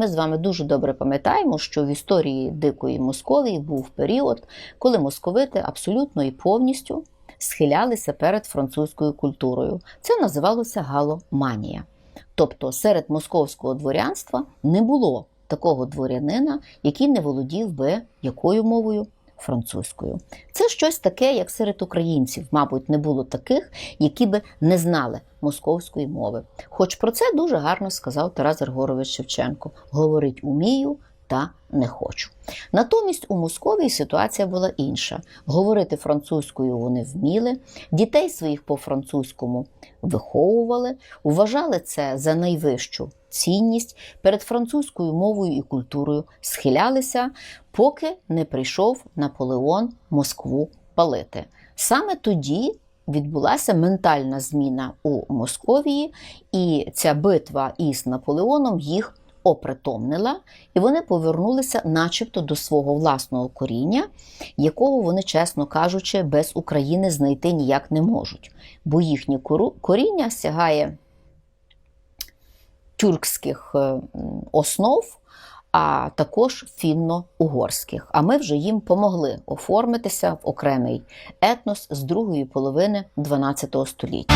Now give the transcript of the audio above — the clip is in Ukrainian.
Ми з вами дуже добре пам'ятаємо, що в історії Дикої Московії був період, коли московити абсолютно і повністю схилялися перед французькою культурою. Це називалося галоманія. Тобто серед московського дворянства не було такого дворянина, який не володів би якою мовою французькою. Це щось таке, як серед українців, мабуть, не було таких, які би не знали московської мови. Хоч про це дуже гарно сказав Тарас Григорович Шевченко: говорить умію та не хочу. Натомість у Московії ситуація була інша. Говорити французькою вони вміли, дітей своїх по-французькому виховували, вважали це за найвищу цінність, перед французькою мовою і культурою схилялися, поки не прийшов Наполеон Москву палити. Саме тоді відбулася ментальна зміна у Московії, і ця битва із Наполеоном їх опритомнила, і вони повернулися, начебто, до свого власного коріння, якого вони, чесно кажучи, без України знайти ніяк не можуть. Бо їхнє коріння сягає тюркських е, основ, а також фінно-угорських. А ми вже їм помогли оформитися в окремий етнос з другої половини XII століття.